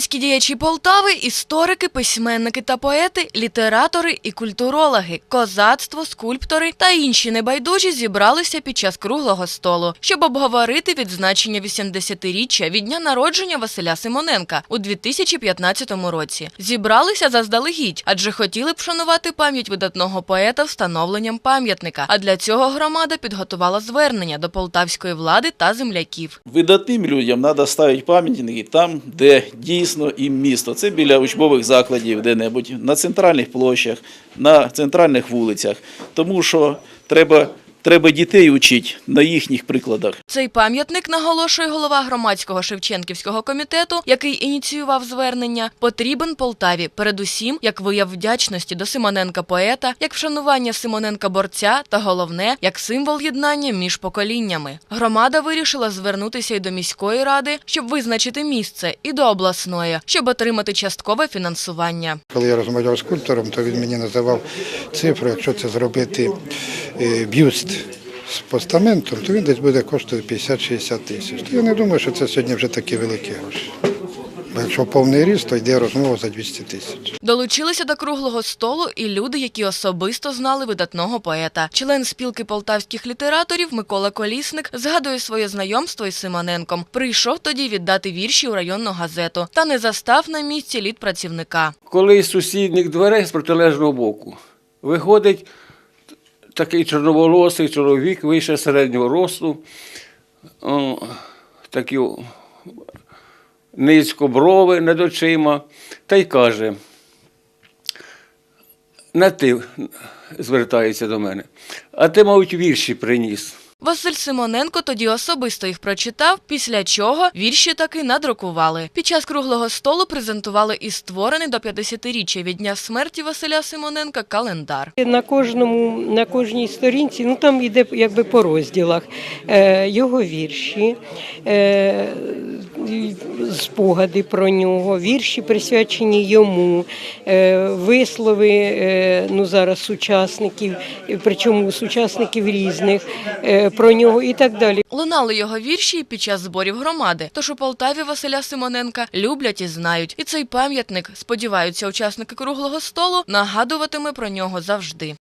Громадські діячі Полтави, історики, письменники та поети, літератори і культурологи, козацтво, скульптори та інші небайдужі зібралися під час круглого столу, щоб обговорити відзначення 80-річчя від дня народження Василя Симоненка у 2015 році. Зібралися заздалегідь, адже хотіли б шанувати пам'ять видатного поета встановленням пам'ятника. А для цього громада підготувала звернення до полтавської влади та земляків. Видатним людям треба ставити пам'ятники там, де дійсно їм місто. Це біля учбових закладів, де-небудь, на центральних площах, на центральних вулицях. Тому що треба, треба дітей учити на їхніх прикладах. Цей пам'ятник, наголошує голова громадського Шевченківського комітету, який ініціював звернення, потрібен Полтаві, передусім як вияв вдячності до Симоненка поета, як вшанування Симоненка борця та головне, як символ єднання між поколіннями. Громада вирішила звернутися і до міської ради, щоб визначити місце, і до обласної, щоб отримати часткове фінансування. Коли я розмовляв з скульптором, то він мені називав цифру, якщо це зробити бюст з постаментом, то він десь буде коштувати 50-60 тисяч. То я не думаю, що це сьогодні вже такі великі гроші. Бо якщо повний ріст, то йде розмова за 200 тисяч. Долучилися до круглого столу і люди, які особисто знали видатного поета. Член спілки полтавських літераторів Микола Колісник згадує своє знайомство із Симоненком. Прийшов тоді віддати вірші у районну газету та не застав на місці літпрацівника. коли з сусідніх дверей з протилежного боку виходить такий чорноволосий чоловік, вище середнього росту, о, такі низько брови над очима, та й каже, не ти звертається до мене, а ти, мабуть, вірші приніс. Василь Симоненко тоді особисто їх прочитав, після чого вірші таки надрукували. Під час круглого столу презентували і створений до 50-річчя від дня смерті Василя Симоненка календар. На кожному, на кожній сторінці, ну там йде якби по розділах, е, його вірші, е, спогади про нього, вірші присвячені йому, е, вислови е, ну, зараз сучасників, причому сучасників різних е, про нього і так далі. Лунали його вірші під час зборів громади. Тож у Полтаві Василя Симоненка люблять і знають. І цей пам'ятник, сподіваються учасники круглого столу, нагадуватиме про нього завжди.